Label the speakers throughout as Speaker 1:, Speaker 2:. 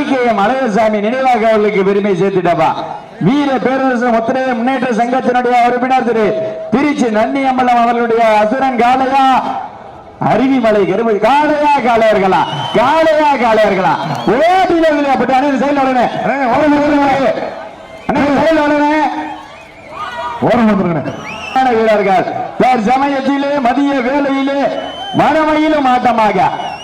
Speaker 1: ஐக்கியம் அழகசாமி நினைவாக அவர்களுக்கு பெருமை சேர்த்துட்டப்பா. வீர பேரரசு முத்திரைய முன்னேற்ற சங்கத்தினுடைய உறுப்பினர் திரு திருச்சி நன்னியம்பலம் அவர்களுடைய அசுரன் காளையா. அருவிமலை கருமை காலையா காலையர்களா காலையா காலையர்களா ஓட்டில அப்படி அண்ணன் செயல் உடனே. செயல் உடனே.
Speaker 2: ஓரம் வந்துருங்க
Speaker 1: வீரர்கள். வேறு சமயத்திலே மதிய வேலையிலே மனமையிலும் ஆட்டமாக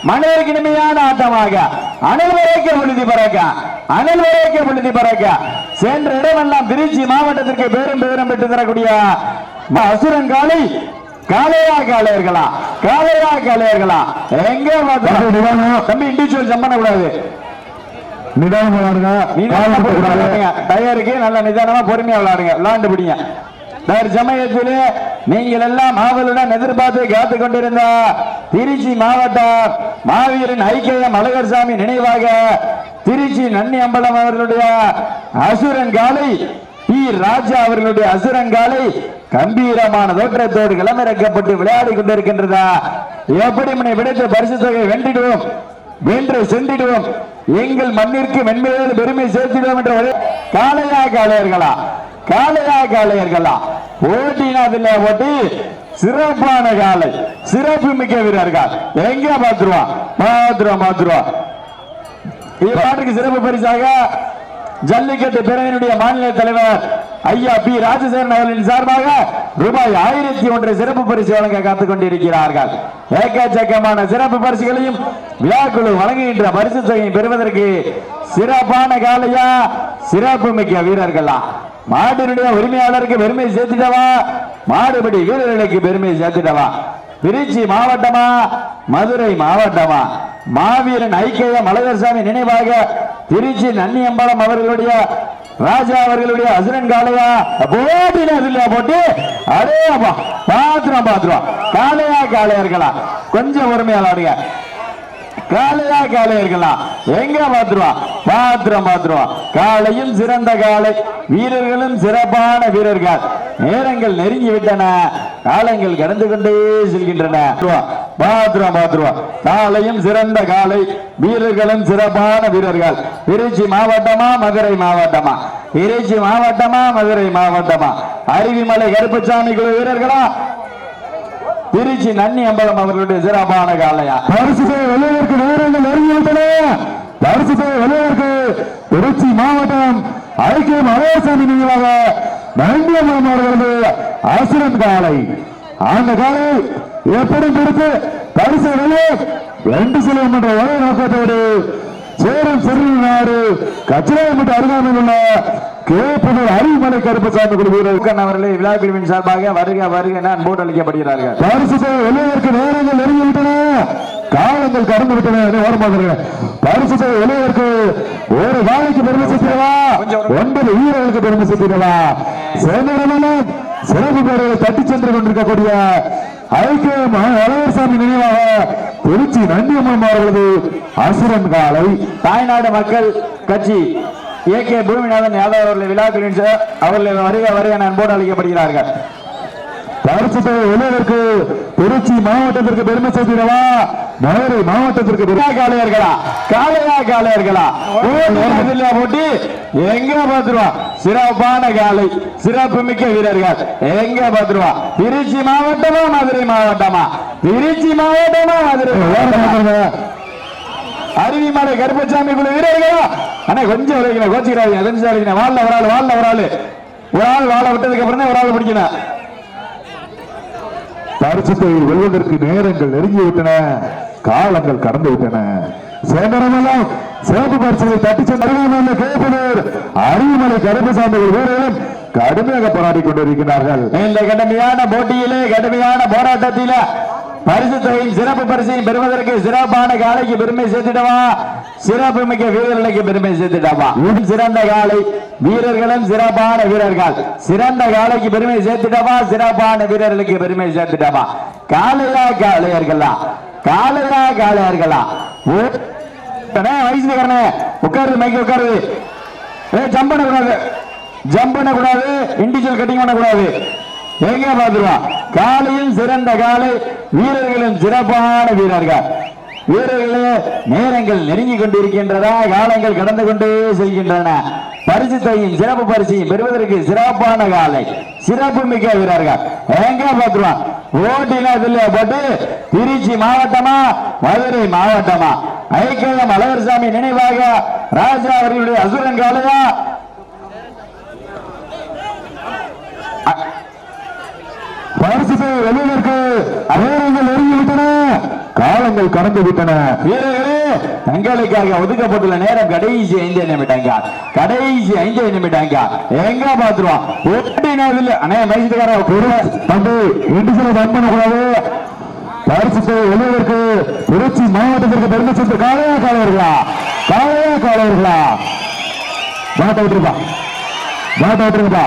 Speaker 1: மனதிற்கு ஆட்டமாக அனல் வரைக்க விழுதி பறக்க. அனல் வரைக்க விழுதி பறக்க. சென்ற இடமெல்லாம் திருச்சி மாவட்டத்திற்கு பேரும் பேரும் பெற்று தரக்கூடிய அசுரன் காளை. காளையா காளையர்களா? காளையா காளையர்களா? எங்க தம்பி இண்டிவிஜுவல் ஜம்ப் பண்ணக்கூடாது.
Speaker 2: நிதானம் விளையாடுங்க.
Speaker 1: டயருக்கு நல்ல நிதானமா பொறுமையா விளையாடுங்க. விளையாண்டு பிடிங்க. வேறு சமயத்திலே நீங்கள் எல்லாம் ஆவலுடன் எதிர்பார்த்து காத்துக் கொண்டிருந்த திருச்சி மாவட்டம் மாவீரன் ஐக்கியம் அழகர்சாமி நினைவாக திருச்சி நன்னி அம்பலம் அவர்களுடைய அசுரங்காலை பி ராஜா அவர்களுடைய அசுரங்காலை கம்பீரமான தோற்றத்தோடு களமிறக்கப்பட்டு விளையாடி கொண்டிருக்கின்றதா? எப்படி முனை விடுத்த பரிசு தொகை வென்றிடுவோம் வென்று சென்றிடுவோம் எங்கள் மண்ணிற்கு மென்மையில் பெருமை சேர்த்திடுவோம் என்ற காளையா காளையர்களா காளையா காளையர்களா ஓட்டினதில்ல ஓட்டி சிறப்பான காலை சிறப்பு மிக்க வீரர்கள். எங்க பாத்துருவான் பாத்துருவான் இது இப்பாட்டுக்கு சிறப்பு பரிசாக ஜல்லிக்கட்டு பிரிவினுடைய மாநில தலைவர் ஐயா பி ராஜசேகரன் அவர்களின் சார்பாக ரூபாய் ஆயிரத்தி ஒன்றை சிறப்பு பரிசு வழங்க காத்துக் கொண்டிருக்கிறார்கள். ஏக்கச்சக்கமான சிறப்பு பரிசுகளையும் விழாக்குழு வழங்குகின்ற பரிசு தொகையை பெறுவதற்கு சிறப்பான காலையா சிறப்பு மிக்க வீரர்களா? மாட்டினுடைய உரிமையாளருக்கு பெருமை சேர்த்துட்டவா மாடுபடி வீரர்களுக்கு பெருமை சேர்த்துட்டவா? திருச்சி மாவட்டமா? மதுரை மாவட்டமா? மாவீரன் ஐக்கிய மலகர்சாமி நினைவாக திருச்சி நன்னியம்பலம் அவர்களுடைய ராஜா அவர்களுடைய அசுரன் காளையா? போட்டின போட்டு அதே அப்பா பாத்திரம் பாத்திரம். காளையா காளையா இருக்கலாம் கொஞ்சம் பொறுமையா காலையா காலை இருக்கலாம் எங்க பாத்துருவான் பாத்திரம் பாத்துருவான் காலையும் சிறந்த காலை. வீரர்களும் சிறப்பான வீரர்கள். நேரங்கள் நெருங்கி விட்டன. காலங்கள் கடந்து கொண்டே செல்கின்றன. பாத்திரம் பாத்துருவான் காலையும் சிறந்த காலை. வீரர்களும் சிறப்பான வீரர்கள். திருச்சி மாவட்டமா மதுரை மாவட்டமா? திருச்சி மாவட்டமா மதுரை மாவட்டமா? அருவிமலை கருப்பசாமி குழு வீரர்களா? திருச்சி நன்னி அம்பலம் அவர்களுடைய சிறப்பான காலையா
Speaker 2: பரிசு தொகை வெளியிற்கு நேரங்கள் நெருங்கிவிட்டன. பரிசு வெளியிற்கு திருச்சி மாவட்டம் ஐக்கியம் அழகசாமி நினைவாக அம்பலம் அவர்களது அசுரன் காலை அந்த காலை எப்படி பிடித்து பரிசு வெளியே ரெண்டு செல்வம் என்ற ஒரே நோக்கத்தோடு சேரும் சிறு நாடு கச்சிராயம் அருகாமையில் உள்ள கேப்பனூர் அருள்மலை கருப்பசாமி குழு வீரர்
Speaker 1: முருகன் அவர்களே விழா பிரிவின் சார்பாக வருக வருக என அன்போடு அளிக்கப்படுகிறார்கள்.
Speaker 2: பரிசு வெளியேற்கு நேரங்கள் நெருங்கி விட்டன காலங்கள் கடந்து விட்டன ஓரமாகிறேன் பரிசு வெளியேற்கு ஒரு காலைக்கு பெருமை சேர்த்திடவா? ஒன்பது வீரர்களுக்கு பெருமை சேர்த்திடவா? சேமிடமெல்லாம் சிறப்பு பேர்களை தட்டி சென்று கொண்டிருக்கக்கூடிய ஐக்கியம் அழகர்சாமி நினைவாக திருச்சி நந்தியம்மன் அவர்களது அசுரன் காலை.
Speaker 1: தாய்நாடு மக்கள் கட்சி ஏ கே பூமிநாதன் யாதவ் அவர்களை விழா அவர்களை வருக வருக என அன்போடு அழைக்கப்படுகிறார்கள்.
Speaker 2: பரிசு வெளியேற்கு திருச்சி மாவட்டத்திற்கு பெருமை சேர்த்திடவா மதுரை மாவட்டத்திற்கு பெருமை.
Speaker 1: காளையா காளையர்களா? காளையா காளையர்களா? போட்டி எங்க பாத்துருவா சிறப்பான காலை சிறப்பு மிக்க வீரர்கள். எங்க பாத்துருவா திருச்சி மாவட்டமா மதுரை மாவட்டமா? திருச்சி மாவட்டமா மதுரை அருவிமலை கருப்பசாமி குழு வீரர்களா? அண்ணா கொஞ்சம் விளைவிக்கணும் கோச்சிக்கிறாங்க தெரிஞ்சு அடிக்கணும் வாழ ஒரு ஆள் வாழ ஒரு ஆள். ஒரு ஆள் வாழ விட்டதுக்கு அப்புறம் தான் ஒரு ஆள் பிடிக்கணும்
Speaker 2: பரிசுத்தை வெல்வதற்கு நேரங்கள் நெருங்கி விட்டன காலங்கள் கடந்து விட்டன. சேந்தரமெல்லாம் சிறப்பு பரிசுகளை தட்டி சென்ற கேப்பனர் அருவிமலை கருப்பசாமி வீரர்களும் கடுமையாக போராடி கொண்டிருக்கிறார்கள்.
Speaker 1: இந்த கடுமையான போட்டியிலே கடுமையான போராட்டத்தில பரிசு தொகையின் சிறப்பு பரிசையும் பெறுவதற்கு சிறப்பான காலைக்கு பெருமை சேர்த்திடவா? சிறப்பு மிக்க வீரர்களுக்கு பெருமை சேர்த்திடவா சிறந்த காலை வீரர்களும் சிறப்பான வீரர்கள். சிறந்த காலைக்கு பெருமை சேர்த்துட்டாமா சிறப்பான வீரர்களுக்கு பெருமை சேர்த்திடவா காலையா காலையர்களா காலையா காலையர்களா ஓ வயசுக்காரனே உட்காருது மைக்கு உட்காருது. ஏ ஜம்ப் பண்ணக்கூடாது. ஜம்ப் பண்ணக்கூடாது. இண்டிவிஜுவல் கட்டிங் பண்ணக்கூடாது. எங்க பாத்துருவா காலையும் சிறந்த காலை வீரர்களும் சிறப்பான வீரர்கள். வீரர்களே நேரங்கள் நெருங்கி கொண்டிருக்கின்றதா? காலங்கள் கடந்து கொண்டே செல்கின்றன. பரிசுத்தையும் சிறப்பு பரிசையும் பெறுவதற்கு சிறப்பான காலை சிறப்பு மிக்க வீரர்கள். எங்க பாத்துருவான் ஓட்டினா இதுல போட்டு திருச்சி மாவட்டமா மதுரை மாவட்டமா? ஐக்கியம் அழகர்சாமி நினைவாக ராஜா அவர்களுடைய அசுரன் காலையா
Speaker 2: பரிசுத்தை வெளியிற்கு நேரங்கள் நெருங்கி விட்டன காலங்கள் கடந்து விட்டன.
Speaker 1: வீரர்களே தங்களுக்காக ஒதுக்கப்பட்டுள்ள நேரம் கடைசி ஐந்து நிமிடங்க. கடைசி ஐந்து நிமிடங்க. எங்க பாத்துருவோம் ஓட்டினதில்ல அண்ணே மைசூர்கார
Speaker 2: தம்பி ரெண்டு சில ரன் பண்ணக்கூடாது. பரிசுத்தை வெளியிற்கு திருச்சி மாவட்டத்திற்கு பெருமை சென்று காலையா காலையர்களா காலையா காலையர்களா பாட்ட விட்டுருப்பா. பாட்ட விட்டுருப்பா.